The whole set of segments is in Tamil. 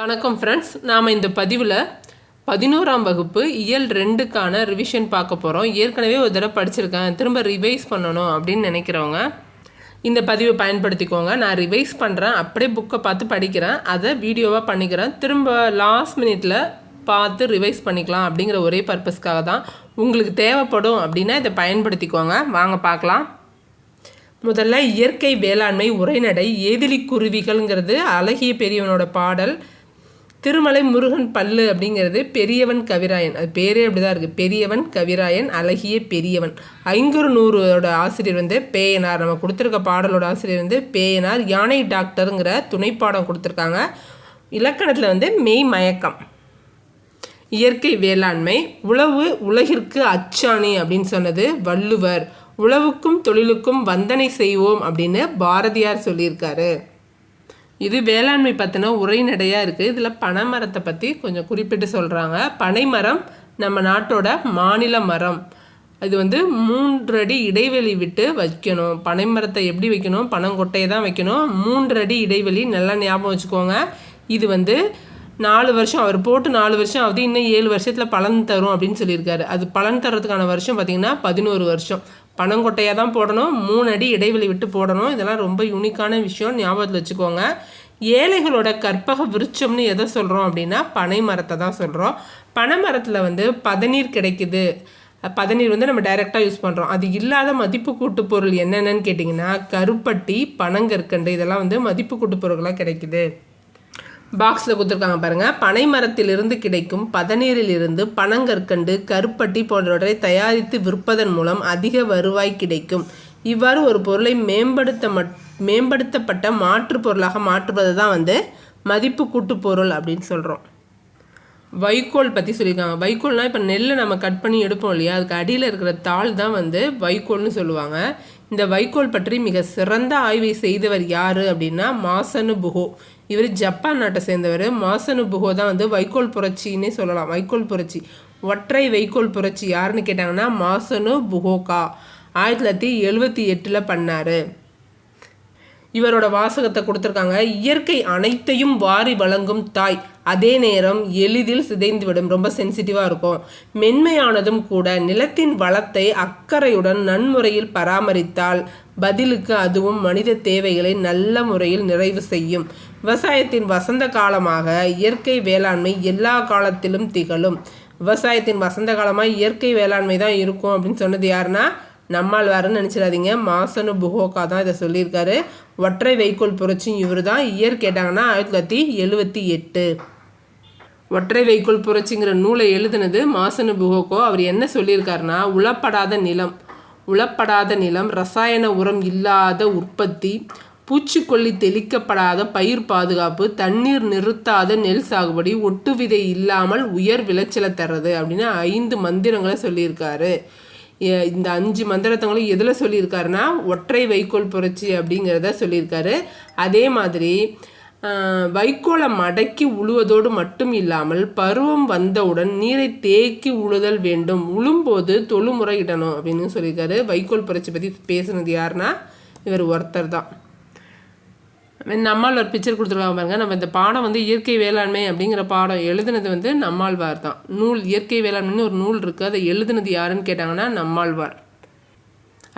வணக்கம் ஃப்ரெண்ட்ஸ் நாம் இந்த பதிவில் பதினோராம் வகுப்பு இயல் ரெண்டுக்கான ரிவிஷன் பார்க்க போகிறோம் ஏற்கனவே ஒரு தடவை படிச்சிருக்கேன். திரும்ப ரிவைஸ் பண்ணணும் அப்படின்னு நினைக்கிறவங்க இந்த பதிவை பயன்படுத்திக்கோங்க. நான் ரிவைஸ் பண்ணுறேன் அப்படியே புக்கை பார்த்து படிக்கிறேன். அதை வீடியோவாக பண்ணிக்கிறேன். திரும்ப லாஸ்ட் மினிட்ல பார்த்து ரிவைஸ் பண்ணிக்கலாம் அப்படிங்கிற ஒரே பர்பஸ்க்காக தான் உங்களுக்கு தேவைப்படும் அப்படின்னா இதை பயன்படுத்திக்கோங்க. வாங்க பார்க்கலாம். முதல்ல இயற்கை வேளாண்மை உரைநடை ஏதிலி குருவிகள்ங்கிறது அழகிய பெரியவனோட பாடல். திருமலை முருகன் பல்லு அப்படிங்கிறது பெரியவன் கவிராயன். அது பேரே அப்படிதான் இருக்குது பெரியவன் கவிராயன் அழகிய பெரியவன். ஐங்குறு நூறோட ஆசிரியர் வந்து பேயனார். நம்ம கொடுத்துருக்க பாடலோட ஆசிரியர் வந்து பேயனார். யானை டாக்டருங்கிற துணைப்பாடம் கொடுத்துருக்காங்க. இலக்கணத்தில் வந்து மெய் மயக்கம் இயற்கை வேளாண்மை உழவு உலகிற்கு அச்சாணி அப்படின்னு சொன்னது வள்ளுவர். உழவுக்கும் தொழிலுக்கும் வந்தனை செய்வோம் அப்படின்னு பாரதியார் சொல்லியிருக்காரு. இது வேளாண்மை பற்றின உரைநடையாக இருக்குது இதில் பனைமரத்தை பற்றி கொஞ்சம் குறிப்பிட்டு சொல்கிறாங்க பனைமரம் நம்ம நாட்டோட மாநில மரம். இது வந்து மூன்றடி இடைவெளி விட்டு வைக்கணும். பனைமரத்தை எப்படி வைக்கணும்? பனங்கொட்டையை தான் வைக்கணும். மூன்றடி இடைவெளி நல்லா ஞாபகம் வச்சுக்கோங்க. இது வந்து நாலு வருஷம் அவர் போட்டு நாலு வருஷம் ஆகுது. இன்னும் ஏழு வருஷத்தில் பலன் தரும் அப்படின்னு சொல்லியிருக்காரு. அது பலன் தரதுக்கான வருஷம் பார்த்திங்கன்னா பதினோரு வருஷம். பனங்கொட்டையாக தான் போடணும். மூணு அடி இடைவெளி விட்டு போடணும். இதெல்லாம் ரொம்ப யூனிக்கான விஷயம். ஞாபகத்தில் வச்சுக்கோங்க. ஏழைகளோட கற்பக விருட்சம்னு எதை சொல்கிறோம் அப்படின்னா பனை மரத்தை தான் சொல்கிறோம் பனை மரத்தில் வந்து பதநீர் கிடைக்குது. பதநீர் வந்து நம்ம டைரெக்டாக யூஸ் பண்ணுறோம் அது இல்லாத மதிப்பு கூட்டு பொருள் என்னென்னு கேட்டிங்கன்னா கருப்பட்டி பனங்கற்கண்டு இதெல்லாம் வந்து மதிப்பு கூட்டு பொருட்களாக கிடைக்குது. பாக்ஸில் கொடுத்துருக்காங்க பாருங்கள் பனை மரத்திலிருந்து கிடைக்கும் பதநீரிலிருந்து பனங்கற்கண்டு கருப்பட்டி போன்றவற்றை தயாரித்து விற்பதன் மூலம் அதிக வருவாய் கிடைக்கும். இவ்வாறு ஒரு பொருளை மேம்படுத்த மட் மேம்படுத்தப்பட்ட மாற்று பொருளாக மாற்றுவது தான் வந்து மதிப்பு கூட்டு பொருள் அப்படின்னு சொல்கிறோம் வைக்கோல் பற்றி சொல்லியிருக்காங்க. வைக்கோல்னால் இப்போ நெல்லை நம்ம கட் பண்ணி எடுப்போம் இல்லையா? அதுக்கு அடியில் இருக்கிற தாள் தான் வந்து வைக்கோல்னு சொல்லுவாங்க. இந்த வைக்கோல் பற்றி மிக சிறந்த ஆய்வை செய்தவர் யார் அப்படின்னா மாசனு புகோ. இவர் ஜப்பான் நாட்டை சேர்ந்தவர். மாசனு புகோ தான் வந்து வைக்கோல் புரட்சின்னே சொல்லலாம். வைக்கோல் புரட்சி. ஒற்றை வைக்கோல் புரட்சி யாருன்னு கேட்டாங்கன்னா மாசனு புகோகா. ஆயிரத்தி தொள்ளாயிரத்தி எழுபத்தி எட்டில் பண்ணார். இவரோட வாசகத்தை கொடுத்துருக்காங்க. இயற்கை அனைத்தையும் வாரி வழங்கும் தாய். அதே நேரம் எளிதில் சிதைந்துவிடும். ரொம்ப சென்சிட்டிவாக இருக்கும். மென்மையானதும் கூட நிலத்தின் வளத்தை அக்கறையுடன் நன்முறையில் பராமரித்தால் பதிலுக்கு அதுவும் மனித தேவைகளை நல்ல முறையில் நிறைவு செய்யும். விவசாயத்தின் வசந்த காலமாக இயற்கை வேளாண்மை எல்லா காலத்திலும் திகழும். விவசாயத்தின் வசந்த காலமாக இயற்கை வேளாண்மை தான் இருக்கும் அப்படின்னு சொன்னது யாருன்னா நம்மாழ்வாருன்னு நினச்சிடாதீங்க. மாசனு புகோக்கா தான் இதை சொல்லியிருக்காரு. ஒற்றை வைக்கோல் புரட்சியும் இவர் தான். இயர் கேட்டாங்கன்னா ஆயிரத்தி தொள்ளாயிரத்தி எழுபத்தி எட்டு. ஒற்றை வைக்கோல் புரட்சிங்கிற நூலை எழுதுனது மாசனு புகோக்கோ அவர் என்ன சொல்லியிருக்காருன்னா உளப்படாத நிலம். உளப்படாத நிலம் ரசாயன உரம் இல்லாத உற்பத்தி பூச்சிக்கொல்லி தெளிக்கப்படாத பயிர் பாதுகாப்பு தண்ணீர் நிறுத்தாத நெல் சாகுபடி ஒட்டு விதை இல்லாமல் உயர் விளைச்சலை தர்றது அப்படின்னு ஐந்து மந்திரங்களை சொல்லியிருக்காரு. இந்த அஞ்சு மந்திரத்தங்களும் எதில் சொல்லியிருக்காருன்னா ஒற்றை வைக்கோல் புரட்சி அப்படிங்கிறத சொல்லியிருக்காரு. அதே மாதிரி வைக்கோலை மடக்கி உழுவதோடு மட்டும் இல்லாமல் பருவம் வந்தவுடன் நீரை தேக்கி உழுதல் வேண்டும். உழும்போது தொழுமுறையிடணும் அப்படின்னு சொல்லியிருக்காரு. வைக்கோல் புரட்சி பற்றி பேசுனது யாருன்னா இவர் ஒருத்தர் தான். நம்மால் ஒரு பிக்சர் கொடுத்துருக்காங்க பாருங்க. நம்ம இந்த பாடம் வந்து இயற்கை வேளாண்மை அப்படிங்கிற பாடம் எழுதுனது வந்து நம்மாழ்வார் தான். நூல் இயற்கை வேளாண்மைன்னு ஒரு நூல் இருக்குது அதை எழுதுனது யாருன்னு கேட்டாங்கன்னா நம்மாழ்வார்.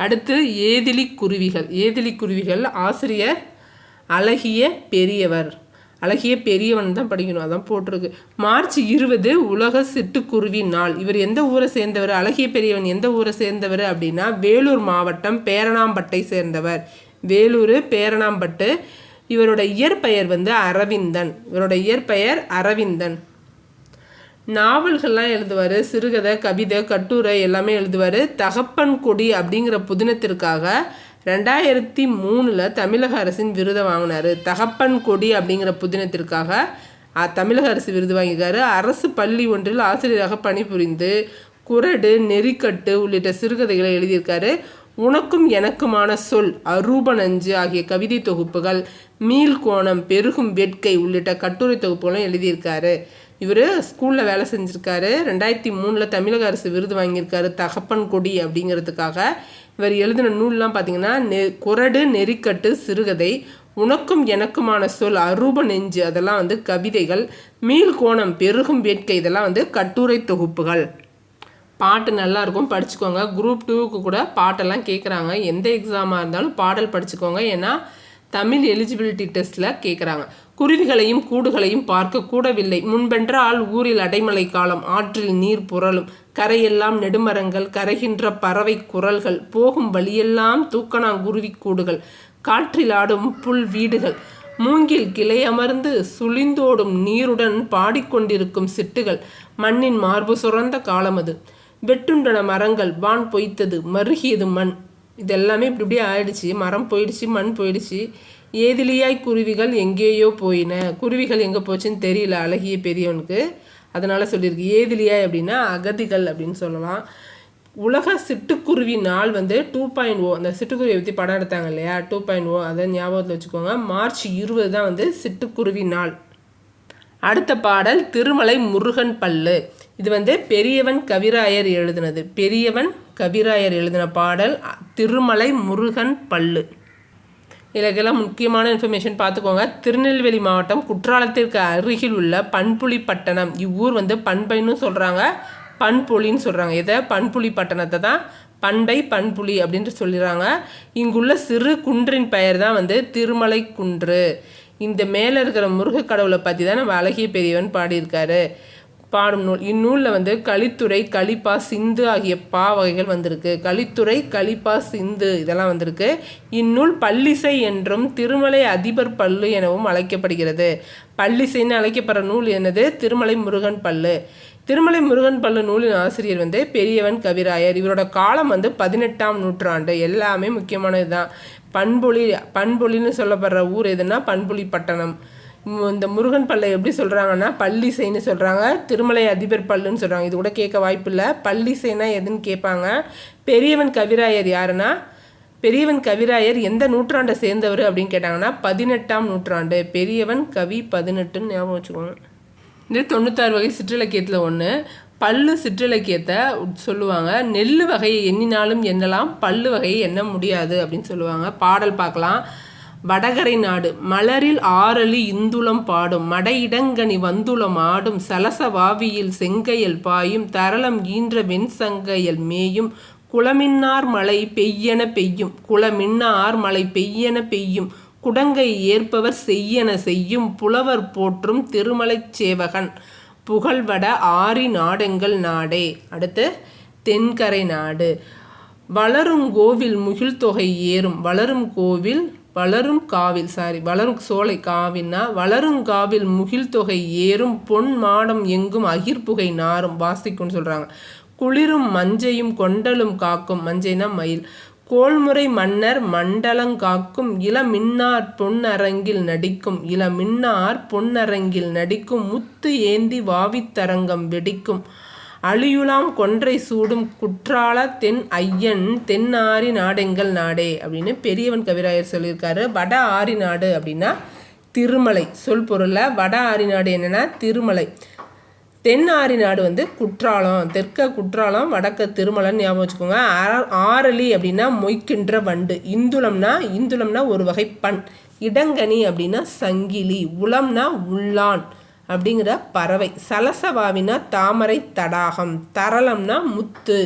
அடுத்து ஏதிலி குருவிகள். ஏதிலி குருவிகள் ஆசிரியர் அழகிய பெரியவர். அழகிய பெரியவன் தான் படிக்கணும். அதான் போட்டிருக்கு. மார்ச் இருபது உலக சிட்டுக்குருவி நாள். இவர் எந்த ஊரை சேர்ந்தவர்? அழகிய பெரியவன் எந்த ஊரை சேர்ந்தவர் அப்படின்னா வேலூர் மாவட்டம் பேரணாம்பட்டை சேர்ந்தவர். வேலூர் பேரணாம்பட்டு. இவரோட இயற்பெயர் வந்து அரவிந்தன். இவரோட இயற்பெயர் அரவிந்தன். நாவல்கள்லாம் எழுதுவார். சிறுகதை கவிதை கட்டுரை எல்லாமே எழுதுவார். தகப்பன் கொடி அப்படிங்கிற புதினத்திற்காக ரெண்டாயிரத்தி மூணில் தமிழக அரசின் விருதை வாங்கினார். தகப்பன் கொடி அப்படிங்கிற புதினத்திற்காக தமிழக அரசு விருது வாங்கியிருக்காரு. அரசு பள்ளி ஒன்றில் ஆசிரியராக பணிபுரிந்து குரடு நெறிக்கட்டு உள்ளிட்ட சிறுகதைகளை எழுதியிருக்காரு. உனக்கும் எனக்குமான சொல் அரூபனஞ்சு ஆகிய கவிதை தொகுப்புகள் மீள்கோணம் பெருகும் வேட்கை உள்ளிட்ட கட்டுரை தொகுப்புகளும் எழுதியிருக்காரு. இவர் ஸ்கூலில் வேலை செஞ்சுருக்காரு. ரெண்டாயிரத்தி மூணில் தமிழக அரசு விருது வாங்கியிருக்காரு. தகப்பன் கொடி அப்படிங்கிறதுக்காக இவர் எழுதின நூல்லாம் பார்த்தீங்கன்னா நெ குரடு நெறிக்கட்டு சிறுகதை உனக்கும் எனக்குமான சொல் அரூப நெஞ்சு அதெல்லாம் வந்து கவிதைகள் மீள்கோணம் பெருகும் வேட்கை இதெல்லாம் வந்து கட்டுரை தொகுப்புகள். பாட்டு நல்லாயிருக்கும் படிச்சுக்கோங்க. குரூப் டூவுக்கு கூட பாட்டெல்லாம் கேட்குறாங்க எந்த எக்ஸாமாக இருந்தாலும் பாடல் படிச்சுக்கோங்க. ஏன்னா தமிழ் எலிஜிபிலிட்டி டெஸ்ட்டில் கேட்குறாங்க குருவிகளையும் கூடுகளையும் பார்க்க கூடவில்லை. முன்பென்றால் ஊரில் அடைமலை காலம் ஆற்றில் நீர் புரளும். கரையெல்லாம் நெடுமரங்கள் கரைகின்ற பறவை குரல்கள். போகும் வழியெல்லாம் தூக்கணாங்குருவி கூடுகள். காற்றில் ஆடும் புல் வீடுகள். மூங்கில் கிளை அமர்ந்து சுழிந்தோடும் நீருடன் பாடிக்கொண்டிருக்கும் சிட்டுகள். மண்ணின் மார்பு சுரந்த காலம் அது. வெட்டுண்டன மரங்கள் வான் பொய்த்தது மருகியது மண். இதெல்லாமே இப்படி இப்படியே ஆயிடுச்சு. மரம் போயிடுச்சு மண் போயிடுச்சு. ஏதிலியாய் குருவிகள் எங்கேயோ போயின. குருவிகள் எங்கே போச்சுன்னு தெரியல அழகிய பெரியவனுக்கு. அதனால் சொல்லியிருக்கு. ஏதிலியாய் அப்படின்னா அகதிகள் அப்படின்னு சொல்லலாம். உலக சிட்டுக்குருவி நாள் வந்து டூ பாயிண்ட் ஓ அந்த சிட்டுக்குருவியை பற்றி படம் எடுத்தாங்க இல்லையா? டூ பாயிண்ட் ஓ அதை ஞாபகத்தில் வச்சுக்கோங்க. மார்ச் இருபது தான் வந்து சிட்டுக்குருவி நாள். அடுத்த பாடல் திருமலை முருகன் பல்லு. இது வந்து பெரியவன் கவிராயர் எழுதினது. பெரியவன் கவிராயர் எழுதின பாடல் திருமலை முருகன் பல்லு. இதுக்கெல்லாம் முக்கியமான இன்ஃபர்மேஷன் பார்த்துக்கோங்க. திருநெல்வேலி மாவட்டம் குற்றாலத்திற்கு அருகில் உள்ள பண்புலி பட்டணம். இவ்வூர் வந்து பண்பைன்னு சொல்கிறாங்க பண்புலின்னு சொல்கிறாங்க இதை பண்புலி பட்டணத்தை தான் பண்பை பண்புலி அப்படின்ட்டு சொல்லிடுறாங்க. இங்குள்ள சிறு குன்றின் பெயர் தான் வந்து திருமலை குன்று. இந்த மேலே இருக்கிற முருகக் கடவுளை பற்றி தான் நம்ம அழகிய பெரியவன் பாடியிருக்காரு. பாடும் நூல். இந்நூலில் வந்து கலித்துறை கலிப்பா சிந்து ஆகிய பா வகைகள் வந்திருக்கு. கலித்துறை கலிப்பா சிந்து இதெல்லாம் வந்திருக்கு. இந்நூல் பல்லிசை என்றும் திருமலை அதிபர் பல்லு எனவும் அழைக்கப்படுகிறது. பல்லிசைன்னு அழைக்கப்படுற நூல் என்னது? திருமலை முருகன் பல்லு. திருமலை முருகன் பல்லு நூலின் ஆசிரியர் வந்து பெரியவன் கவிராயர். இவரோட காலம் வந்து பதினெட்டாம் நூற்றாண்டு. எல்லாமே முக்கியமானது தான் பண்பொழி பண்பொழின்னு சொல்லப்படுற ஊர் எதுனா பண்பொழி பட்டணம் இந்த முருகன் பல்லை எப்படி சொல்கிறாங்கன்னா பள்ளிசைன்னு சொல்கிறாங்க திருமலை அதிபர் பல்லுன்னு சொல்கிறாங்க இது கூட கேட்க வாய்ப்பு இல்லை பள்ளிசைனா எதுன்னு கேட்பாங்க. பெரியவன் கவிராயர் யாருன்னா? பெரியவன் கவிராயர் எந்த நூற்றாண்டை சேர்ந்தவர் அப்படின்னு கேட்டாங்கன்னா பதினெட்டாம் நூற்றாண்டு. பெரியவன் கவி பதினெட்டுன்னு ஞாபகம் வச்சுக்கோங்க. இது தொண்ணூத்தாறு வகை சிற்றிலக்கியத்தில் ஒன்று பல்லு சிற்றிலக்கியத்தை சொல்லுவாங்க. நெல் வகையை எண்ணினாலும் எண்ணலாம் பல்லு வகையை எண்ண முடியாது அப்படின்னு சொல்லுவாங்க. பாடல் பார்க்கலாம். வடகரை நாடு. மலரில் ஆறலி இந்துளம் பாடும். மடையிடங்கனி வந்துளம் ஆடும். சலசவாவியில் செங்கையல் பாயும். தரளம் ஈன்ற வெண்சங்கையல் மேயும். குளமின்னார் மழை பெய்யென பெய்யும். குளமின்னார் மழை பெய்யென பெய்யும். குடங்கை ஏற்பவர் செய்யென செய்யும். புலவர் போற்றும் திருமலைச் சேவகன். புகழ்வட ஆரி நாடெங்கள் நாடே. அடுத்து தென்கரை நாடு. வளரும் கோவில் முகில் தொகை ஏறும். வளரும் கோவில் வளரும் காவில் சாரி வளரும் சோலை காவின்னா வளரும் காவில் முகில் தொகை ஏறும் பொன் மாடம் எங்கும் அகிர்புகை நாரும் வாசிக்கும்னு சொல்கிறாங்க குளிரும் மஞ்சையும் கொண்டலும் காக்கும் மஞ்சைனா மயில். கோள்முறை மன்னர் மண்டலங்காக்கும் இளமின்னார் பொன்னரங்கில் நடிக்கும் இளமின்னார் பொன்னரங்கில் நடிக்கும் முத்து ஏந்தி வாவித்தரங்கம் வெடிக்கும். அழியுலாம் கொன்றை சூடும் குற்றால தென் ஐயன் தென் ஆரி நாடெங்கள் நாடே அப்படின்னு பெரியவன் கவிராயர் சொல்லியிருக்காரு. வட ஆரி நாடு அப்படின்னா திருமலை. சொல் பொருளில் வட ஆரி நாடு என்னென்னா திருமலை. தென் ஆரி நாடு வந்து குற்றாலம். தெற்க குற்றாலம் வடக்க திருமலைன்னு ஞாபகம் வச்சுக்கோங்க. ஆரளி அப்படின்னா மொய்க்கின்ற வண்டு. இந்துளம்னா இந்துளம்னா ஒரு வகை பண். இடங்கனி அப்படின்னா சங்கிலி. உளம்னா உள்ளான். அப்படிங்கிற பறவை. சலசவாவினா தாமரை தடாகம் தரளம்னா முத்து.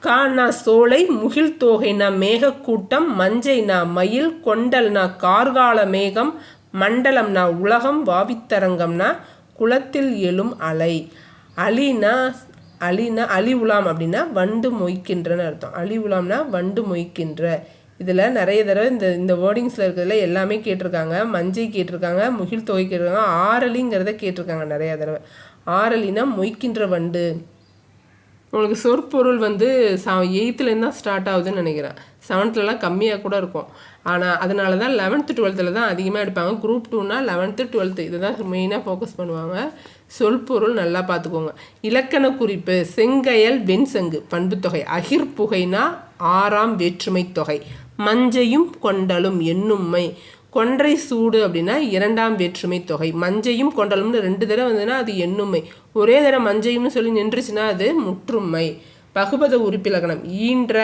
கானா சோலை முகில் தோகைனா மேகக்கூட்டம் மஞ்சைனா மயில் கொண்டல்னா கார்கால மேகம் மண்டலம்னா உலகம் வாவித்தரங்கம்னா குளத்தில் எழும் அலை. அலினா அலினா அலி உலாம் அப்படின்னா வண்டு மொய்க்கின்றன்னு அர்த்தம். அலி உலாம்னா வண்டு மொய்க்கின்ற. இதில் நிறைய தடவை இந்த இந்த வேர்டிங்ஸில் இருக்கிறதுல எல்லாமே கேட்டிருக்காங்க. மஞ்சை கேட்டிருக்காங்க முகில் தொகை கேட்டிருக்காங்க ஆரலிங்கிறத கேட்டிருக்காங்க நிறையா தடவை. ஆரலினா மொய்க்கின்ற வண்டு. உங்களுக்கு சொற்பொருள் வந்து ச எயித்துலேருந்து தான் ஸ்டார்ட் ஆகுதுன்னு நினைக்கிறேன். செவன்த்துலலாம் கம்மியாக கூட இருக்கும். ஆனால் அதனால தான் லெவன்த்து டுவெல்த்தில் தான் அதிகமாக எடுப்பாங்க. குரூப் டூனா லெவன்த்து டுவெல்த்து இதை தான் மெயினாக ஃபோக்கஸ் பண்ணுவாங்க. சொற்பொருள் நல்லா பார்த்துக்கோங்க. இலக்கண குறிப்பு செங்கையல் வெண்சங்கு பண்புத்தொகை அகிர்புகைனா ஆறாம் வேற்றுமை தொகை. மஞ்சையும் கொண்டலும் என்னும்மை கொன்றை சூடு அப்படின்னா இரண்டாம் வேற்றுமை தொகை. மஞ்சையும் கொண்டலும்னு ரெண்டு தடவை வந்ததுன்னா அது எண்ணுமை ஒரே தடவை மஞ்சையும்னு சொல்லி நின்றுச்சுன்னா அது முற்றுமை பகுபத உறுப்பிலகணம் ஈன்ற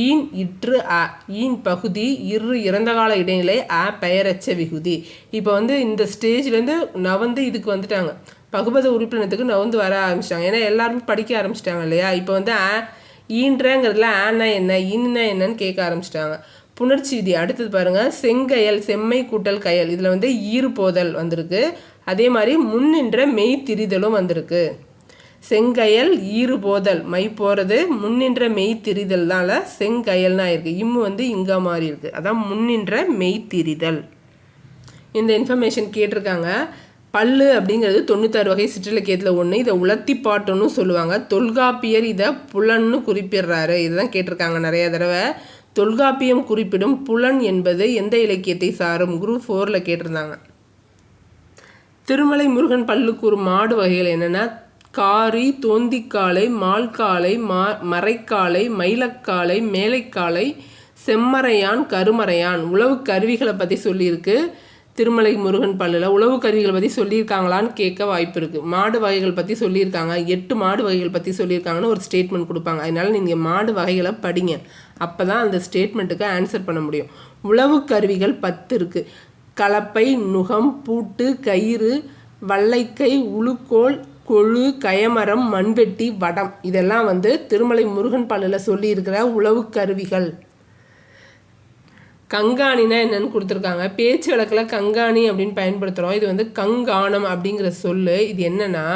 ஈன் இற்று அ. ஈன் பகுதி இரு இறந்த கால இடைநிலை அ பெயரச்ச விகுதி. இப்போ வந்து இந்த ஸ்டேஜ்லேருந்து நவந்து இதுக்கு வந்துட்டாங்க. பகுபத உறுப்பினத்துக்கு நவந்து வர ஆரம்பிச்சிட்டாங்க. ஏன்னா எல்லாருமே படிக்க ஆரம்பிச்சிட்டாங்க இல்லையா? இப்போ வந்து ஆ ஈன்றங்கிறதுல ஆனா என்ன இன்னா என்னன்னு கேட்க ஆரம்பிச்சிட்டாங்க. புணர்ச்சி விதி. அடுத்தது பாருங்க செங்கயல் செம்மை கூட்டல் கயல். இதில் வந்து ஈறு போதல் வந்திருக்கு. அதே மாதிரி முன்னின்ற மெய் திரிதலும் வந்திருக்கு. செங்கயல் ஈறு போதல். மை போகிறது முன்னின்ற மெய் செங்கயல்னா இருக்கு. இம்மு வந்து இங்கா மாறி இருக்குது அதான் முன்னின்ற மெய் திரிதல். இந்த இன்ஃபர்மேஷன் கேட்டிருக்காங்க. பல்லு அப்படிங்கிறது தொண்ணூத்தாறு வகை சிற்றிலக்கியத்தில் ஒன்று இதை உலர்த்தி பாட்டுன்னு சொல்லுவாங்க. தொல்காப்பியர் இதை புலன்னு குறிப்பிடுறாரு. இதுதான் கேட்டிருக்காங்க நிறைய தடவை. தொல்காப்பியம் குறிப்பிடும் புலன் என்பது எந்த இலக்கியத்தை சாரும்? குரூப் ஃபோரில் கேட்டிருந்தாங்க. திருமலை முருகன் பல்லுக்கு ஒரு மாடு வகைகள் என்னென்னா காரி தோந்திக்காலை மால்காலை மா மறைக்காலை மயிலக்காலை மேலைக்காலை செம்மறையான் கருமறையான் உழவு கருவிகளை பற்றி சொல்லியிருக்கு. திருமலை முருகன் பள்ளியில் உழவு கருவிகள் பற்றி சொல்லியிருக்காங்களான்னு கேட்க வாய்ப்பு இருக்குது மாடு வகைகள் பற்றி சொல்லியிருக்காங்க. எட்டு மாடு வகைகள் பற்றி சொல்லியிருக்காங்கன்னு ஒரு ஸ்டேட்மெண்ட் கொடுப்பாங்க. அதனால் நீங்கள் மாடு வகைகளை படிங்க. அப்போ தான் அந்த ஸ்டேட்மெண்ட்டுக்கு ஆன்சர் பண்ண முடியும். உழவு கருவிகள் பத்து இருக்குது கலப்பை நுகம் பூட்டு கயிறு வல்லைக்கை உளுக்கோல் கொழு கயமரம் மண்வெட்டி வடம். இதெல்லாம் வந்து திருமலை முருகன் பல்லில் சொல்லியிருக்கிற உழவு கருவிகள். கங்காணினா என்னன்னு கொடுத்துருக்காங்க. பேச்சு வழக்கில் கங்காணி அப்படின்னு பயன்படுத்துகிறோம் இது வந்து கங்காணம் அப்படிங்கிற சொல்லு. இது என்னென்னா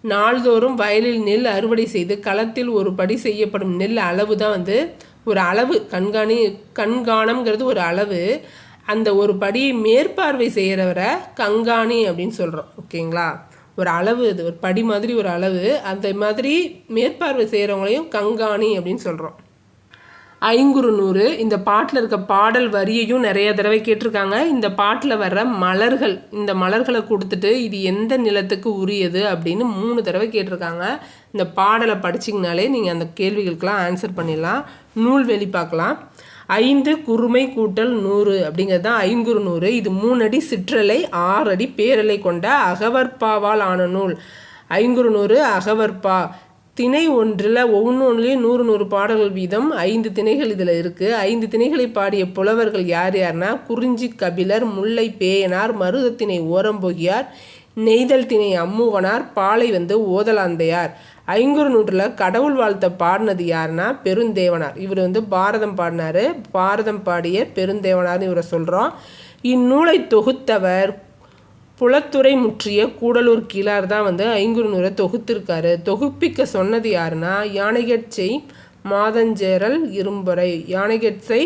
நாள்தோறும் வயலில் நெல் அறுவடை செய்து களத்தில் ஒரு படி செய்யப்படும் நெல் அளவு தான் வந்து ஒரு அளவு. கண்காணி கண்காணம்ங்கிறது ஒரு அளவு. அந்த ஒரு படியை மேற்பார்வை செய்கிறவரை கங்காணி அப்படின்னு சொல்கிறோம் ஓகேங்களா? ஒரு அளவு இது. ஒரு படி மாதிரி ஒரு அளவு. அந்த மாதிரி மேற்பார்வை செய்கிறவங்களையும் கங்காணி அப்படின்னு சொல்கிறோம் ஐங்குறு நூறு. இந்த பாட்டில் இருக்க பாடல் வரியையும் நிறைய தடவை கேட்டிருக்காங்க. இந்த பாட்டில் வர்ற மலர்கள் இந்த மலர்களை கொடுத்துட்டு இது எந்த நிலத்துக்கு உரியது அப்படின்னு மூணு தடவை கேட்டிருக்காங்க. இந்த பாடலை படிச்சிங்கனாலே நீங்கள் அந்த கேள்விகளுக்கெல்லாம் ஆன்சர் பண்ணிடலாம். நூல் வெளி பார்க்கலாம். ஐந்து குறுமை கூட்டல் நூறு அப்படிங்கிறது தான் ஐங்குறு நூறு. இது மூணு அடி சிற்றலை ஆறு அடி பேரலை கொண்ட அகவற்பாவால் ஆன நூல். ஐங்குறு நூறு அகவற்பா. திணை ஒன்றில் ஒவ்வொன்றுலேயும் நூறு நூறு பாடல்கள் வீதம். ஐந்து திணைகள் இதில் இருக்குது ஐந்து திணைகளை பாடிய புலவர்கள் யார் யார்னா குறிஞ்சி கபிலர் முல்லை பேயனார் மருதத்திணை ஓரம்பொகியார் நெய்தல் திணை அம்முவனார் பாலை வந்து ஓதலாந்தையார். ஐங்குறு நூற்றில் கடவுள் வாழ்த்த பாடினது யாருன்னா பெருந்தேவனார். இவர் வந்து பாரதம் பாடினார். பாரதம் பாடிய பெருந்தேவனார்னு இவரை சொல்கிறோம் இந்நூலை தொகுத்தவர் புலத்துறை முற்றிய கூடலூர் கீழார் தான் வந்து ஐங்குறுநூரை தொகுத்திருக்காரு. தொகுப்பிக்க சொன்னது யாருன்னா யானைகட்சை மாதஞ்சேரல் இரும்பொறை. யானைகட்சை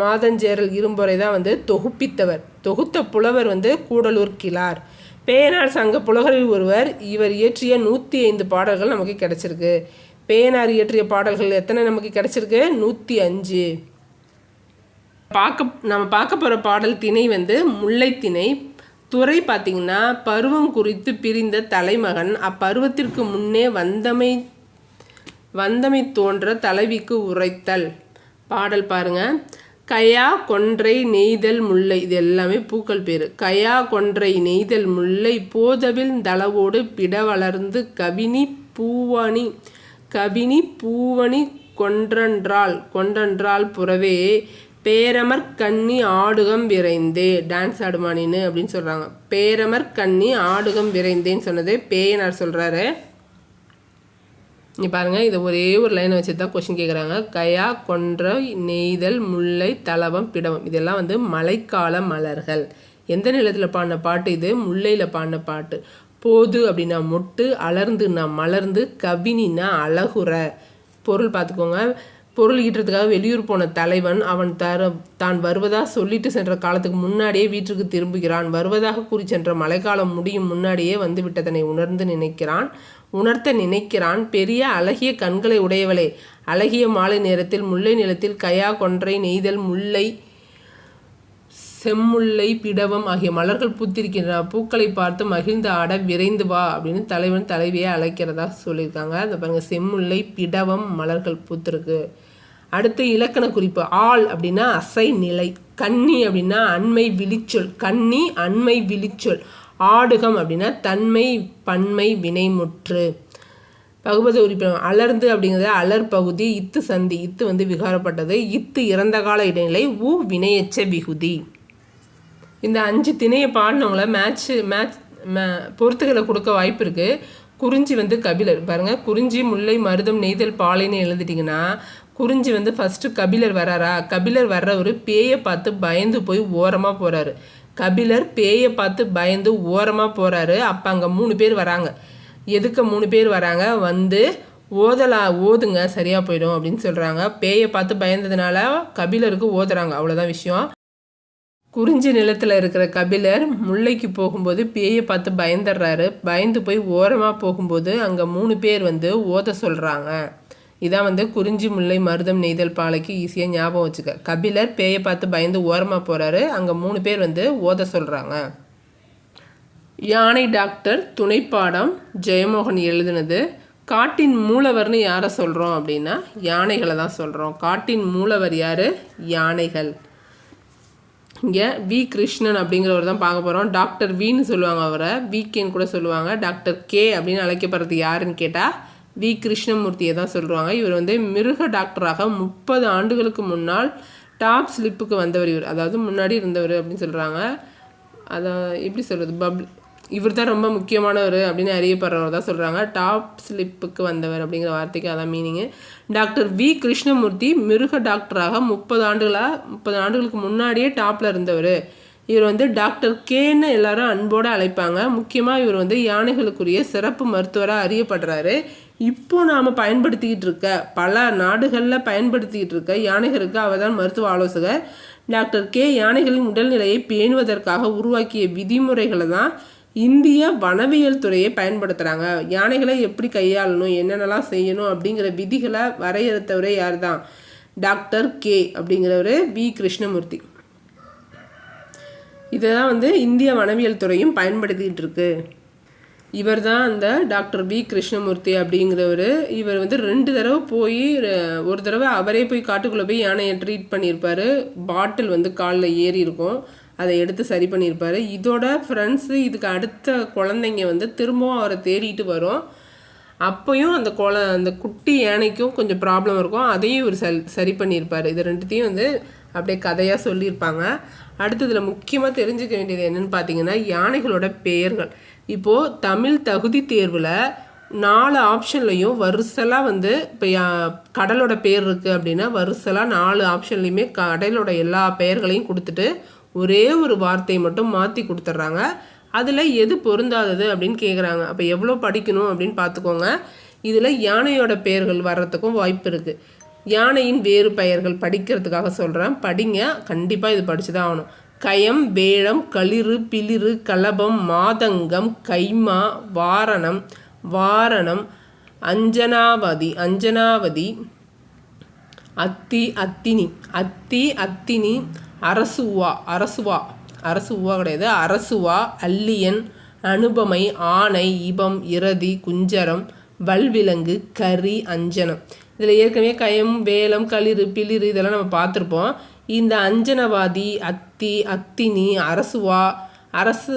மாதஞ்சேரல் இரும்பொறை தான் வந்து தொகுப்பித்தவர். தொகுத்த புலவர் வந்து கூடலூர் கிளார் பேனார் சங்க புலகரில் ஒருவர் இவர் இயற்றிய நூற்றி ஐந்து பாடல்கள் நமக்கு கிடச்சிருக்கு. பேனார் இயற்றிய பாடல்கள் எத்தனை நமக்கு கிடச்சிருக்கு? நூற்றி அஞ்சு. பார்க்க நம்ம பார்க்க போகிற பாடல் திணை வந்து முல்லைத்திணை துறை பார்த்திங்கன்னா பருவம் குறித்து பிரிந்த தலைமகன் அப்பருவத்திற்கு முன்னே வந்தமை வந்தமை தோன்ற தலைவிக்கு உரைத்தல். பாடல் பாருங்க. கயா கொன்றை நெய்தல் முல்லை இது எல்லாமே பூக்கள் பேர். கயா கொன்றை நெய்தல் முல்லை போதவில் தளவோடு பிட வளர்ந்து கபினி பூவணி கபினி பூவணி கொன்றன்றால் கொன்றன்றால் புறவே பேரமர் கண்ணி ஆடுகம் விரைந்தே. டான்ஸ் ஆடுமானின்னு அப்படின்னு சொல்கிறாங்க பேரமர் கண்ணி ஆடுகம் விரைந்தேன்னு சொன்னது பேயனார் சொல்கிறாரு நீ பாருங்கள் இதை ஒரே ஒரு லைனை வச்சு தான் கொஷின் கேட்குறாங்க கயா கொன்ற நெய்தல் முல்லை தளவம் பிடவம். இதெல்லாம் வந்து மழைக்கால மலர்கள். எந்த நிலத்தில் பாடின பாட்டு இது? முல்லையில் பாடின பாட்டு. போது அப்படின்னா மொட்டு அலர்ந்துன்னா மலர்ந்து கவினின்னா அழகுற. பொருள் பார்த்துக்கோங்க. பொருள் ஈட்டுறதுக்காக வெளியூர் போன தலைவன் அவன் தர தான் வருவதாக சொல்லிட்டு சென்ற காலத்துக்கு முன்னாடியே வீட்டுக்கு திரும்புகிறான். வருவதாக கூறி சென்ற மழைக்காலம் முடியும் முன்னாடியே வந்து விட்டதனை உணர்ந்து நினைக்கிறான். உணர்த்த நினைக்கிறான். பெரிய அழகிய கண்களை உடையவளே. அழகிய மாலை நேரத்தில் முல்லை நிலத்தில் கயா கொன்றை நெய்தல் முல்லை செம்முல்லை பிடவம் ஆகிய மலர்கள் பூத்திருக்கின்றன. பூக்களை பார்த்து மகிழ்ந்து ஆட விரைந்து வா அப்படின்னு தலைவன் தலைவியை அழைக்கிறதா சொல்லியிருக்காங்க. அதை பாருங்கள் செம்முல்லை பிடவம் மலர்கள் பூத்திருக்கு. அடுத்து இலக்கண குறிப்பு. ஆள் அப்படின்னா அசை நிலை. கன்னி அப்படின்னா அண்மை விழிச்சொல். கன்னி அண்மை விழிச்சொல். ஆடுகம் அப்படின்னா தன்மை பன்மை வினைமுற்று. பகுபதி உறுப்பினர். அலர்ந்து அப்படிங்கிறது அலர் பகுதி இத்து சந்தி. இத்து வந்து விகாரப்பட்டது. இத்து இறந்த கால இடைநிலை உ வினையச்ச விகுதி. இந்த அஞ்சு திணையை பாடினவங்கள மேட்ச் மேட்ச் மே கொடுக்க வாய்ப்பு இருக்குது குறிஞ்சி வந்து கபிலர். பாருங்கள் குறிஞ்சி முல்லை மருதம் நெய்தல் பாலைன்னு எழுதிட்டிங்கன்னா குறிஞ்சி வந்து ஃபஸ்ட்டு கபிலர் வராரா? கபிலர் வர்றவர் பேயை பார்த்து பயந்து போய் ஓரமாக போகிறாரு கபிலர் பேயை பார்த்து பயந்து ஓரமாக போகிறாரு அப்போ அங்கே மூணு பேர் வராங்க. எதுக்கு மூணு பேர் வராங்க? வந்து ஓதலா ஓதுங்க சரியாக போயிடும் அப்படின்னு சொல்கிறாங்க பேயை பார்த்து பயந்ததுனால கபிலருக்கு ஓதுறாங்க. அவ்வளோதான் விஷயம். குறிஞ்சி நிலத்தில் இருக்கிற கபிலர் முல்லைக்கு போகும்போது பேயை பார்த்து பயந்துடுறாரு. பயந்து போய் ஓரமாக போகும்போது அங்கே மூணு பேர் வந்து ஓத சொல்கிறாங்க இதான் வந்து குறிஞ்சி முல்லை மருதம் நெய்தல் பாலைக்கு ஈஸியாக ஞாபகம் வச்சுக்க. கபிலர் பேயை பார்த்து பயந்து ஓரமாக போகிறாரு அங்கே மூணு பேர் வந்து ஓத சொல்கிறாங்க யானை டாக்டர் துணைப்பாடம் ஜெயமோகன் எழுதுனது. காட்டின் மூலவர்னு யாரை சொல்கிறோம் அப்படின்னா யானைகளை தான் சொல்கிறோம் காட்டின் மூலவர் யார்? யானைகள். இங்கே வி. கிருஷ்ணன் அப்படிங்கிறவர் தான் பார்க்க போகிறோம் டாக்டர் வின்னு சொல்லுவாங்க அவரை. விகேன்னு கூட சொல்லுவாங்க. டாக்டர் கே அப்படின்னு அழைக்கப்படுறது யாருன்னு கேட்டால் வி. கிருஷ்ணமூர்த்தியை தான் சொல்கிறாங்க இவர் வந்து மிருக டாக்டராக முப்பது ஆண்டுகளுக்கு முன்னால் டாப் ஸ்லிப்புக்கு வந்தவர் இவர். அதாவது முன்னாடி இருந்தவர் அப்படின்னு சொல்கிறாங்க அதை எப்படி சொல்கிறது பப்ளி இவர் தான் ரொம்ப முக்கியமானவர் அப்படின்னு அறியப்படுறவர் தான் சொல்கிறாங்க டாப் ஸ்லிப்புக்கு வந்தவர் அப்படிங்கிற வார்த்தைக்கு அதான் மீனிங்கு டாக்டர் வி. கிருஷ்ணமூர்த்தி மிருக டாக்டராக முப்பது ஆண்டுகளாக முப்பது ஆண்டுகளுக்கு முன்னாடியே டாப்பில் இருந்தவர். இவர் வந்து டாக்டர் கேன்னு எல்லாரும் அன்போடு அழைப்பாங்க. முக்கியமாக இவர் வந்து யானைகளுக்குரிய சிறப்பு மருத்துவராக அறியப்படுறாரு. இப்போ நாம் பயன்படுத்திக்கிட்டு இருக்க பல நாடுகளில் பயன்படுத்திக்கிட்டு இருக்க யானைகளுக்கு அவர் தான் மருத்துவ ஆலோசகர். டாக்டர் கே யானைகளின் உடல்நிலையை பேணுவதற்காக உருவாக்கிய விதிமுறைகளை தான் இந்திய வனவியல் துறையை பயன்படுத்துகிறாங்க யானைகளை எப்படி கையாளணும் என்னென்னலாம் செய்யணும் அப்படிங்கிற விதிகளை வரையறுத்தவரே யார் தான் டாக்டர் கே அப்படிங்கிறவர் வி. கிருஷ்ணமூர்த்தி. இதை தான் வந்து இந்திய வனவியல் துறையும் பயன்படுத்திகிட்டு இருக்கு. இவர் தான் அந்த டாக்டர் பி கிருஷ்ணமூர்த்தி அப்படிங்கிறவர். இவர் வந்து ரெண்டு தடவை போய் ஒரு தடவை அவரே போய் காட்டுக்குள்ளே போய் யானையை ட்ரீட் பண்ணியிருப்பார். பாட்டில் வந்து காலில் ஏறி இருக்கும். அதை எடுத்து சரி பண்ணியிருப்பார். இதோட ஃப்ரெண்ட்ஸு இதுக்கு அடுத்த குழந்தைங்க வந்து திரும்பவும் அவரை தேடிட்டு வரும். அப்போயும் அந்த குழ அந்த குட்டி யானைக்கும் கொஞ்சம் ப்ராப்ளம் இருக்கும். அதையும் இவர் சரி சரி பண்ணியிருப்பார். இது ரெண்டுத்தையும் வந்து அப்படியே கதையாக சொல்லியிருப்பாங்க. அடுத்ததில் முக்கியமாக தெரிஞ்சுக்க வேண்டியது என்னென்னு பார்த்தீங்கன்னா யானைகளோட பெயர்கள். இப்போது தமிழ் தகுதி தேர்வில் நாலு ஆப்ஷன்லையும் வருசலாக வந்து இப்போ கடலோட பேர் இருக்குது அப்படின்னா வருசலாக நாலு ஆப்ஷன்லேயுமே கடலோட எல்லா பெயர்களையும் கொடுத்துட்டு ஒரே ஒரு வார்த்தையை மட்டும் மாற்றி கொடுத்துட்றாங்க. அதில் எது பொருந்தாதது அப்படின்னு கேட்குறாங்க அப்போ எவ்வளோ படிக்கணும் அப்படின்னு பார்த்துக்கோங்க இதில் யானையோட பெயர்கள் வர்றதுக்கும் வாய்ப்பு இருக்குது யானையின் வேறு பெயர்கள் படிக்கிறதுக்காக சொல்கிறேன் படிங்க கண்டிப்பாக இது படித்து தான் ஆகணும். கயம் வேழம் களிறு பிளிறு கலபம் மாதங்கம் கைமா வாரணம் வாரணம் அஞ்சனாவதி அஞ்சனாவதி அத்தி அத்தினி அத்தி அத்தினி அரசுவா அரசுவா அரசுவா கிடையாது அரசுவா அல்லியன் அனுபமை ஆணை இபம் இரதி குஞ்சரம் வல்விலங்கு கரி அஞ்சனம். இதில் ஏற்கனவே கயம் வேலம் களிறு பிளிறு இதெல்லாம் நம்ம பார்த்துருப்போம். இந்த அஞ்சனவாதி அத்தி அத்தினி அரசுவா அரசு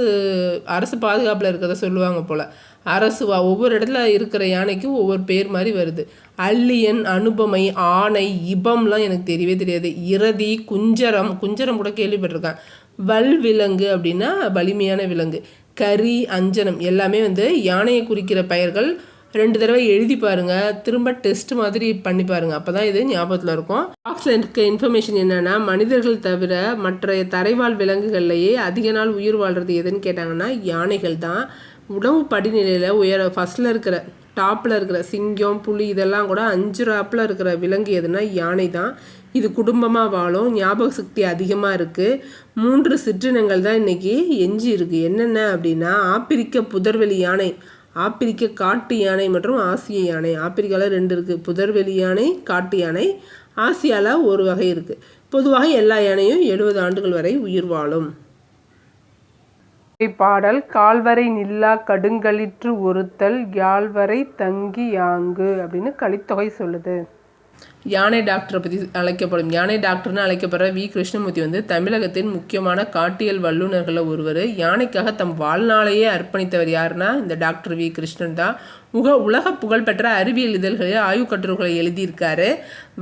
அரசு பாதுகாப்பில் இருக்கிறத சொல்லுவாங்க போல். அரசுவா ஒவ்வொரு இடத்துல இருக்கிற யானைக்கும் ஒவ்வொரு பேர் மாதிரி வருது. அள்ளியன் அனுபமை ஆணை இபம்லாம் எனக்கு தெரியவே தெரியாது. இரதி குஞ்சரம் குஞ்சரம் கூட கேள்விப்பட்டிருக்கேன். வல் விலங்கு அப்படின்னா வலிமையான விலங்கு. கரி அஞ்சனம் எல்லாமே வந்து யானையை குறிக்கிற பெயர்கள் ரெண்டு தடவை எழுதி பாருங்கள் திரும்ப டெஸ்ட் மாதிரி பண்ணி பாருங்க. அப்போ தான் இது ஞாபகத்தில் இருக்கும். பாக்ஸில் இருக்க இன்ஃபர்மேஷன் என்னென்னா மனிதர்கள் தவிர மற்ற தரைவாழ் விலங்குகள்லையே அதிக நாள் உயிர் வாழ்கிறது எதுன்னு கேட்டாங்கன்னா யானைகள் தான். உணவு படிநிலையில் உயர ஃபஸ்ட்டில் இருக்கிற டாப்பில் இருக்கிற சிங்கம் புலி இதெல்லாம் கூட அஞ்சு ராப்பில் இருக்கிற விலங்கு எதுனா யானை தான். இது குடும்பமாக வாழும். ஞாபக சக்தி அதிகமாக இருக்குது மூன்று சிற்றினங்கள் தான் இன்றைக்கி எஞ்சி இருக்குது என்னென்ன அப்படின்னா ஆப்பிரிக்க புதர்வெளி யானை. ஆப்பிரிக்க காட்டு யானை மற்றும் ஆசிய யானை. ஆப்பிரிக்காவில் ரெண்டு இருக்குது புதர்வெளி யானை காட்டு யானை. ஆசியாவில் ஒரு வகை இருக்குது பொதுவாக எல்லா யானையும் எழுபது ஆண்டுகள் வரை உயிர் வாழும். பாடல் கால்வரை நில்லா கடுங்களிற்று ஒருத்தல் யாழ்வரை தங்கி யாங்கு அப்படின்னு கலித்தொகை சொல்லுது. யானை டாக்டரை பற்றி அழைக்கப்படும். யானை டாக்டர்னு அழைக்கப்படுற வி. கிருஷ்ணமூர்த்தி வந்து தமிழகத்தின் முக்கியமான காட்டியல் வல்லுநர்களில் ஒருவர். யானைக்காக தம் வாழ்நாளையே அர்ப்பணித்தவர் யாருன்னா இந்த டாக்டர் வி. கிருஷ்ணன் தான். உக உலக புகழ்பெற்ற அறிவியல் இதழ்களில் ஆய்வு கட்டுரைகளை எழுதியிருக்காரு.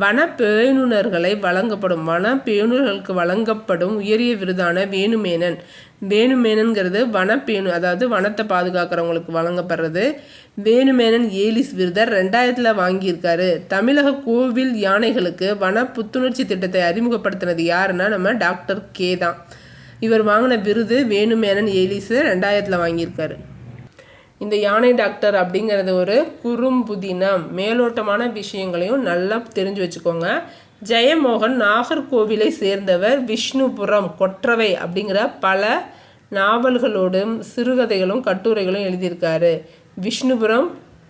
வனப்பேணுனர்களை வழங்கப்படும் வனப்பேணுனர்களுக்கு வழங்கப்படும் உயரிய விருதான வேணுமேனன். வேணுமேனன்கிறது வனப்பேணு அதாவது வனத்தை பாதுகாக்கிறவங்களுக்கு வழங்கப்படுறது. வேணுமேனன் ஏலிஸ் விருதர் ரெண்டாயிரத்தில் வாங்கியிருக்காரு. தமிழக கோவில் யானைகளுக்கு வன புத்துணர்ச்சி திட்டத்தை அறிமுகப்படுத்தினது யாருன்னா நம்ம டாக்டர் கே தான். இவர் வாங்கின விருது வேணுமேனன் ஏலிஸு ரெண்டாயிரத்தில் வாங்கியிருக்காரு. இந்த யானை டாக்டர் அப்படிங்கிறது ஒரு குறும்புதினம் மேலோட்டமான விஷயங்களையும் நல்லா தெரிஞ்சு வச்சுக்கோங்க. ஜெயமோகன் நாகர்கோவிலை சேர்ந்தவர் விஷ்ணுபுரம் கொற்றவை அப்படிங்கிற பல நாவல்களோடும் சிறுகதைகளும் கட்டுரைகளும் எழுதியிருக்காரு. விஷ்ணுபுரம்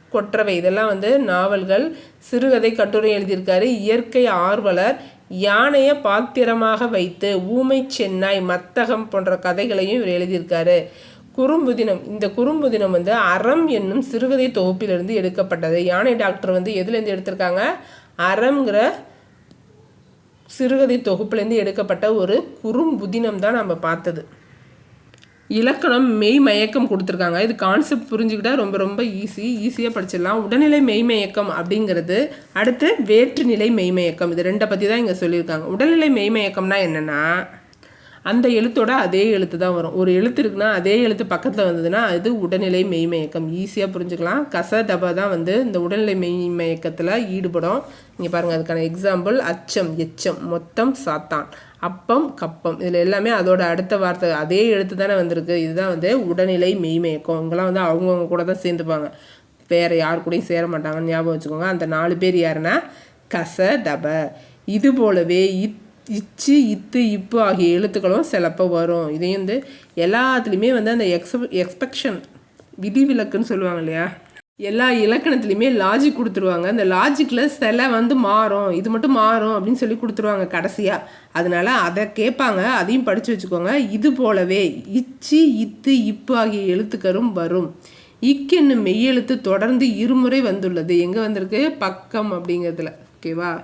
கொற்றவை இதெல்லாம் வந்து நாவல்கள் சிறுகதை கட்டுரை எழுதியிருக்காரு. இயற்கை ஆர்வலர் யானையை பாத்திரமாக வைத்து ஊமை சென்னாய் மத்தகம் போன்ற கதைகளையும் இவர் எழுதியிருக்காரு. குறும்புதினம் இந்த குறும்புதினம் வந்து அறம் என்னும் சிறுகதை தொகுப்பிலிருந்து எடுக்கப்பட்டது. யானை டாக்டர் வந்து எதுலேருந்து எடுத்திருக்காங்க? அறம்ங்கிற சிறுகதை தொகுப்புலேருந்து எடுக்கப்பட்ட ஒரு குறும்புதினம் தான் நம்ம பார்த்தது. இலக்கணம் மெய் மயக்கம் கொடுத்துருக்காங்க. இது கான்செப்ட் புரிஞ்சுக்கிட்டா ரொம்ப ரொம்ப ஈஸி ஈஸியாக படிச்சிடலாம். உடல்நிலை மெய்மயக்கம் அப்படிங்கிறது அடுத்து வேற்றுநிலை மெய்மயக்கம் இது ரெண்டை பற்றி தான் இங்கே சொல்லியிருக்காங்க. உடல்நிலை மெய்மயக்கம்னா என்னென்னா அந்த எழுத்தோட அதே எழுத்து தான் வரும். ஒரு எழுத்து இருக்குன்னா அதே எழுத்து பக்கத்தில் வந்ததுன்னா அது உடல்நிலை மெய்மயக்கம். ஈஸியாக புரிஞ்சுக்கலாம். கச தபா தான் வந்து இந்த உடல்நிலை மெய்மயக்கத்தில் ஈடுபடும். நீங்கள் பாருங்கள் அதுக்கான எக்ஸாம்பிள் அச்சம் எச்சம். மொத்தம் சாத்தான். அப்பம் கப்பம். இதில் எல்லாமே அதோட அடுத்த வார்த்தை அதே எழுத்து தானே வந்திருக்கு. இதுதான் வந்து உடல்நிலை மெய்மயக்கம். இவங்கெல்லாம் வந்து அவங்கவுங்க கூட தான் சேர்ந்துப்பாங்க. வேறு யார் கூடயும் சேர மாட்டாங்கன்னு ஞாபகம் வச்சுக்கோங்க. அந்த நாலு பேர் யாருன்னா? கச தப. இது போலவே இத் இச்சு இத்து இப்பு ஆகிய எழுத்துக்களும் சிலப்போ வரும். இதையும் வந்து எல்லாத்துலேயுமே வந்து அந்த எக்ஸ் எக்ஸ்பெக்ஷன் விதிவிலக்குன்னு சொல்லுவாங்க இல்லையா? எல்லா இலக்கணத்துலேயுமே லாஜிக் கொடுத்துருவாங்க. அந்த லாஜிக்கில் சில வந்து மாறும். இது மட்டும் மாறும் அப்படின்னு சொல்லி கொடுத்துருவாங்க கடைசியாக அதனால அதை கேட்பாங்க. அதையும் படித்து வச்சுக்கோங்க. இது போலவே இச்சு இத்து இப்பு ஆகிய எழுத்துக்கரும் வரும். இக்கென்னும் மெய்யெழுத்து தொடர்ந்து இருமுறை வந்துள்ளது. எங்கே வந்திருக்கு? பக்கம் அப்படிங்கிறதுல. ஓகேவா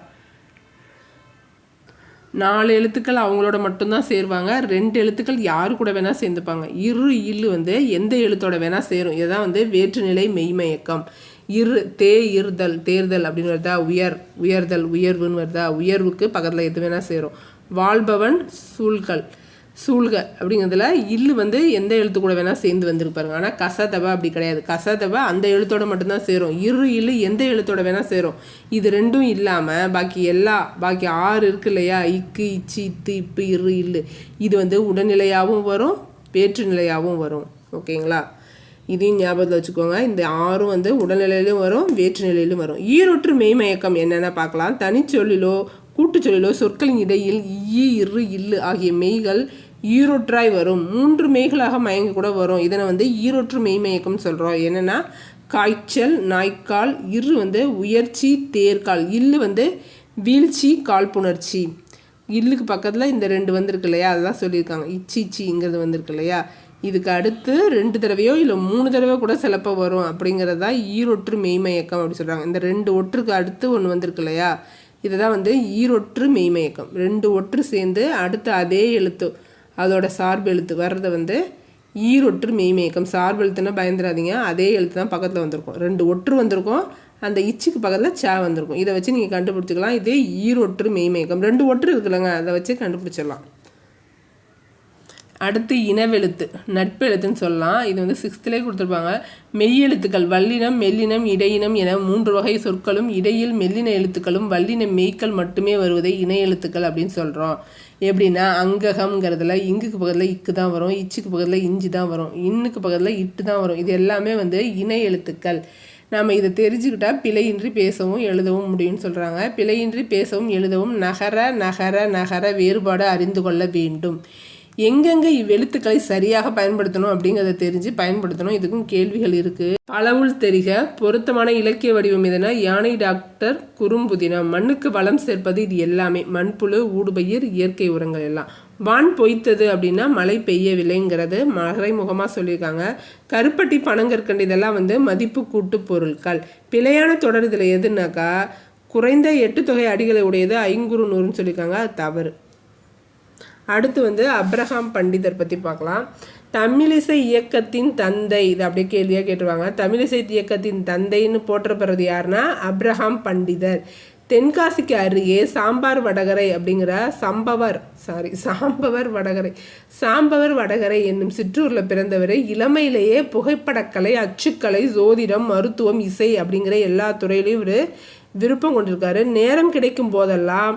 நாலு எழுத்துக்கள் அவங்களோட மட்டும்தான் சேருவாங்க. ரெண்டு எழுத்துக்கள் யாரு கூட வேணால் சேர்ந்துப்பாங்க. இரு இல்லு வந்து எந்த எழுத்தோட வேணால் சேரும். இதுதான் வந்து வேற்றுநிலை மெய்மயக்கம். இரு தே இருதல் தேர்தல் அப்படின்னு வருதா உயர் உயர்தல் உயர்வுன்னு வருதா? உயர்வுக்கு பக்கத்தில் எது வேணால் சேரும். வாழ்பவன் சூழ்கள். சூழ்க அப்படிங்கிறதுல இல்லு வந்து எந்த எழுத்து கூட வேணால் சேர்ந்து வந்திருப்பாருங்க ஆனால் கசதவை அப்படி கிடையாது. கசதவை அந்த எழுத்தோட மட்டும்தான் சேரும். இரு இல்லு எந்த எழுத்தோட வேணால் சேரும். இது ரெண்டும் இல்லாமல் பாக்கி எல்லா பாக்கி ஆறு இருக்கு இல்லையா? இக்கு இச்சு இத்து இப்பு இரு இல்லு இது வந்து உடல்நிலையாகவும் வரும் வேற்று நிலையாகவும் வரும். ஓகேங்களா? இதையும் ஞாபகத்தில் வச்சுக்கோங்க. இந்த ஆறும் வந்து உடல்நிலையிலும் வரும் வேற்று நிலையிலும் வரும். ஈரொற்று மெய்மயக்கம் என்னென்ன பார்க்கலாம். தனிச்சொல்லிலோ கூட்டுச்சொல்லிலோ சொற்களின் இடையில் ஈ இரு இல்லு ஆகிய மெய்கள் ஈரொற்றாய் வரும். மூன்று மெய்களாக மயங்கி கூட வரும். இதனை வந்து ஈரொற்று மெய்மயக்கம்னு சொல்கிறோம் என்னென்னா காய்ச்சல் நாய்க்கால் இரு வந்து உயர்ச்சி தேர்கால். இல்லு வந்து வீழ்ச்சி காழ்ப்புணர்ச்சி. இல்லுக்கு பக்கத்தில் இந்த ரெண்டு வந்திருக்கு இல்லையா? அதுதான் சொல்லியிருக்காங்க. இச்சிச்சிங்கிறது வந்திருக்கு இல்லையா? இதுக்கு அடுத்து ரெண்டு தடவையோ இல்லை மூணு தடவை கூட சிலப்போ வரும். அப்படிங்கிறது தான் ஈரொற்று மெய்மயக்கம் அப்படின்னு சொல்கிறாங்க இந்த ரெண்டு ஒற்றுக்கு அடுத்து ஒன்று வந்திருக்கு இல்லையா? இதை தான் வந்து ஈரொற்று மெய்மயக்கம். ரெண்டு ஒற்று சேர்ந்து அடுத்த அதே எழுத்து அதோட சார்பு எழுத்து வர்றது வந்து ஈரொற்று மெய்மயக்கம். சார்பு எழுத்துனா பயந்துடாதீங்க அதே எழுத்து தான் பக்கத்தில் வந்திருக்கும். ரெண்டு ஒற்று வந்திருக்கும் அந்த இச்சுக்கு பக்கத்தில் சா வந்திருக்கும். இதை வச்சு நீங்கள் கண்டுபிடிச்சிக்கலாம். இதே ஈரொற்று மெய்மயக்கம். ரெண்டு ஒற்று இருக்குல்லங்க அதை வச்சு கண்டுபிடிச்சிடலாம். அடுத்து இனவெழுத்து நட்பெழுத்துன்னு சொல்லலாம். இது வந்து சிக்ஸ்த்துலேயே கொடுத்துருப்பாங்க. மெய்யெழுத்துக்கள் வல்லினம் மெல்லினம் இடையினம் என மூன்று வகை சொற்களும் இடையில் மெல்லின எழுத்துக்களும் வல்லின மெய்க்கள் மட்டுமே வருவதை இணை எழுத்துக்கள் அப்படின்னு சொல்கிறோம் எப்படின்னா அங்ககம்ங்கிறதுல இங்குக்கு பக்கத்தில் இக்கு தான் வரும் இச்சுக்கு பக்கத்தில் இஞ்சி தான் வரும் இன்னுக்கு பக்கத்தில் இட்டு தான் வரும். இது எல்லாமே வந்து இணை எழுத்துக்கள். நாம் இதை தெரிஞ்சுக்கிட்டால் பிழையின்றி பேசவும் எழுதவும் முடியும்னு சொல்கிறாங்க பிழையின்றி பேசவும் எழுதவும் நகர நகர நகர வேறுபாடு அறிந்து கொள்ள வேண்டும். எங்கெங்கே இவ்வெழுத்துக்களை சரியாக பயன்படுத்தணும் அப்படிங்கிறத தெரிஞ்சு பயன்படுத்தணும். இதுக்கும் கேள்விகள் இருக்குது அளவுள் தெரிக பொருத்தமான இலக்கிய வடிவம் எதனா? யானை டாக்டர் குறும்புதினா மண்ணுக்கு வளம் சேர்ப்பது இது எல்லாமே. மண்புழு ஊடுபயிர் இயற்கை உரங்கள் எல்லாம். வான் பொய்த்தது அப்படின்னா மழை பெய்யவில்லைங்கிறது மறைமுகமாக சொல்லியிருக்காங்க. கருப்பட்டி பனங்கற்கண்டு இதெல்லாம் வந்து மதிப்பு கூட்டு பொருட்கள் பிழையான தொடர் இதில் எதுனாக்கா குறைந்த எட்டு தொகை அடிகளை உடையது ஐங்குறு நூறுன்னு சொல்லியிருக்காங்க. அது தவறு. அடுத்து வந்து அப்ரஹாம் பண்டிதர் பற்றி பார்க்கலாம். தமிழிசை இயக்கத்தின் தந்தை இது அப்படியே கேள்வியாக கேட்டுருவாங்க. தமிழிசை இயக்கத்தின் தந்தைன்னு போற்றப்படுறது யாருன்னா அப்ரஹாம் பண்டிதர். தென்காசிக்கு அருகே சாம்பார் வடகரை அப்படிங்கிற சம்பவர் சாரி சாம்பவர் வடகரை. சாம்பவர் வடகரை என்னும் சிற்றூரில் பிறந்தவர் இளமையிலேயே புகைப்படக்கலை அச்சுக்கலை ஜோதிடம் மருத்துவம் இசை அப்படிங்கிற எல்லா துறையிலையும் இவர் விருப்பம் கொண்டிருக்காரு. நேரம் கிடைக்கும் போதெல்லாம்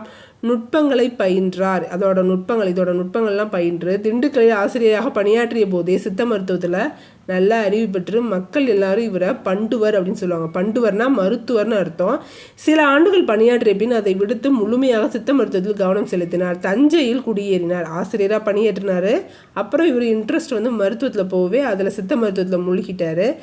நுட்பங்களை பயின்றார். அதோட நுட்பங்கள் இதோட நுட்பங்கள்லாம் பயின்று திண்டுக்கல்லில் ஆசிரியராக பணியாற்றிய போதே சித்த மருத்துவத்தில் நல்ல அறிவு பெற்று மக்கள் எல்லாரும் இவரை பண்டுவர் அப்படின்னு சொல்லுவாங்க. பண்டுவர்னா மருத்துவர்னு அர்த்தம். சில ஆண்டுகள் பணியாற்றிய பின் அதை விடுத்து முழுமையாக சித்த மருத்துவத்தில் கவனம் செலுத்தினார். தஞ்சையில் குடியேறினார். ஆசிரியராக பணியேற்றினார். அப்புறம் இவர் இன்ட்ரெஸ்ட் வந்து மருத்துவத்தில் போகவே அதில் சித்த மருத்துவத்தில் மூழ்கிட்டார்.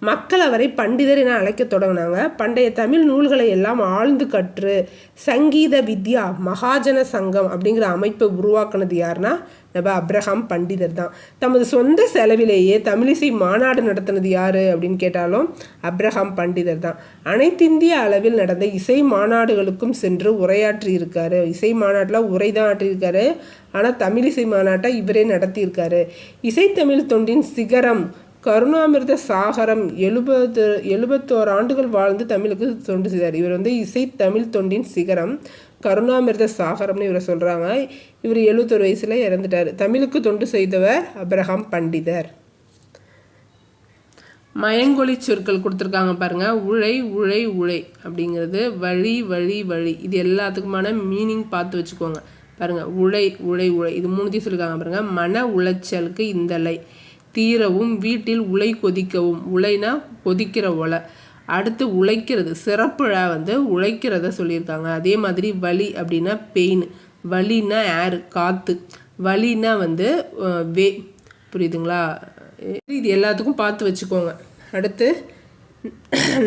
மக்கள் அவரை பண்டிதர் என அழைக்க தொடங்கினாங்க. பண்டைய தமிழ் நூல்களை எல்லாம் ஆழ்ந்து கற்று சங்கீத வித்யா மகாஜன சங்கம் அப்படிங்கிற அமைப்பை உருவாக்குனது யாருன்னா நம்ம அப்ரஹாம் பண்டிதர் தான். தமது சொந்த செலவிலேயே தமிழிசை மாநாடு நடத்தினது யார் அப்படின்னு கேட்டாலும் அப்ரஹாம் பண்டிதர் தான். அனைத்திந்திய அளவில் நடந்த இசை மாநாடுகளுக்கும் சென்று உரையாற்றி இருக்காரு. இசை மாநாட்டில் உரை தான் ஆற்றியிருக்காரு. ஆனால் தமிழிசை மாநாட்டை இவரே நடத்தியிருக்காரு. இசைத்தமிழ் தொண்டின் சிகரம் கருணாமிர்த சாகரம் எழுபது எழுபத்தோரு ஆண்டுகள் வாழ்ந்து தமிழுக்கு தொண்டு செய்தார். இவர் வந்து இசை தமிழ் தொண்டின் சிகரம் கருணாமிர்த சாகரம்னு இவரை சொல்கிறாங்க இவர் எழுபத்தொரு வயசில் இறந்துட்டார். தமிழுக்கு தொண்டு செய்தவர் அப்ரஹாம் பண்டிதர். மயங்கொழி சொற்கள் கொடுத்துருக்காங்க பாருங்க. உழை உழை உழை அப்படிங்கிறது வழி வழி வழி. இது எல்லாத்துக்குமான மீனிங் பார்த்து வச்சுக்கோங்க. பாருங்க. உழை உழை உழை. இது மூணுத்தையும் சொல்லியிருக்காங்க பாருங்க. மன உளைச்சலுக்கு இந்தலை தீரவும் வீட்டில் உலை கொதிக்கவும். உலைனா கொதிக்கிற ஒலை அடுத்து உழைக்கிறது சிறப்புழா வந்து உழைக்கிறத சொல்லியிருக்காங்க. அதே மாதிரி வலி அப்படின்னா பெயின் வலின்னா ஏர் காற்று வலின்னா வந்து வே புரியுதுங்களா? இது எல்லாத்துக்கும் பார்த்து வச்சுக்கோங்க. அடுத்து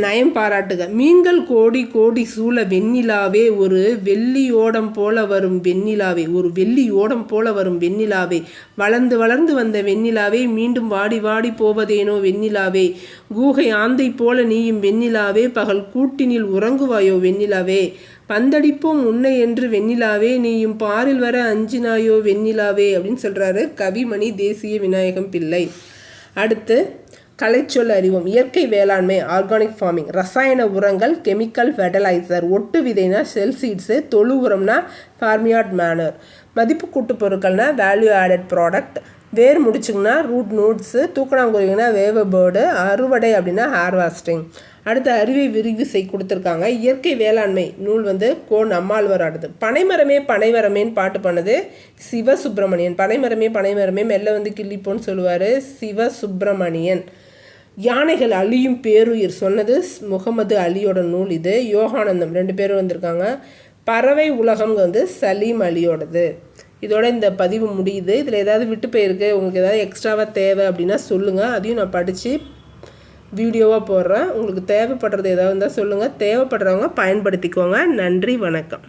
நயம் பாராட்டுக மீன்கள் கோடி கோடி சூழ வெண்ணிலாவே ஒரு வெள்ளி ஓடம் போல வரும் வெண்ணிலாவே ஒரு வெள்ளி ஓடம் போல வரும் வெண்ணிலாவே. வளர்ந்து வளர்ந்து வந்த வெண்ணிலாவே மீண்டும் வாடி வாடி போவதேனோ வெண்ணிலாவே. கூகை ஆந்தை போல நீயும் வெண்ணிலாவே பகல் கூட்டினில் உறங்குவாயோ வெண்ணிலாவே. பந்தடிப்போம் உன்னை என்று வெண்ணிலாவே நீயும் பாரில் வர அஞ்சினாயோ வெண்ணிலாவே அப்படின்னு சொல்கிறாரு கவிமணி தேசிய விநாயகம் பிள்ளை. அடுத்து கலைச்சொல் அறிவோம். இயற்கை வேளாண்மை ஆர்கானிக் ஃபார்மிங் ரசாயன உரங்கள் கெமிக்கல் ஃபெர்டிலைசர் ஒட்டு விதைனா செல் சீட்ஸு தொழு உரம்னா ஃபார்மியாட் மேனர் மதிப்பு கூட்டு பொருட்கள்னா வேல்யூ ஆடட் ப்ராடக்ட் வேர் முடிச்சுங்கன்னா ரூட் நோட்ஸு தூக்கணாங்குருவிங்கன்னா வேவ பேர்டு அறுவடை அப்படின்னா ஹேர்வாஸ்டிங் அடுத்து அறிவை செய் கொடுத்துருக்காங்க. இயற்கை வேளாண்மை நூல் வந்து கோ நம்மாழ்வார் ஆடுது பனைமரமே பனைமரமேன்னு பாட்டு பண்ணது சிவசுப்பிரமணியன். பனைமரமே பனைமரமே மெல்ல வந்து கிள்ளிப்போன்னு சொல்லுவார் சிவசுப்பிரமணியன். யானைகள் அழியும் பேருயிர் சொன்னது முகமது அலியோட நூல் இது. யோகானந்தம் ரெண்டு பேரும் வந்திருக்காங்க. பறவை உலகம் வந்து சலீம் அலியோடது. இதோட இந்த பதிவு முடியுது. இதில் ஏதாவது விட்டு போயிருக்கு. உங்களுக்கு ஏதாவது எக்ஸ்ட்ராவாக தேவை அப்படின்னா சொல்லுங்கள் அதையும் நான் படித்து வீடியோவாக போடுறேன். உங்களுக்கு தேவைப்படுறது ஏதாவது இருந்தால் சொல்லுங்கள் தேவைப்படுறவங்க பயன்படுத்திக்கோங்க. நன்றி வணக்கம்.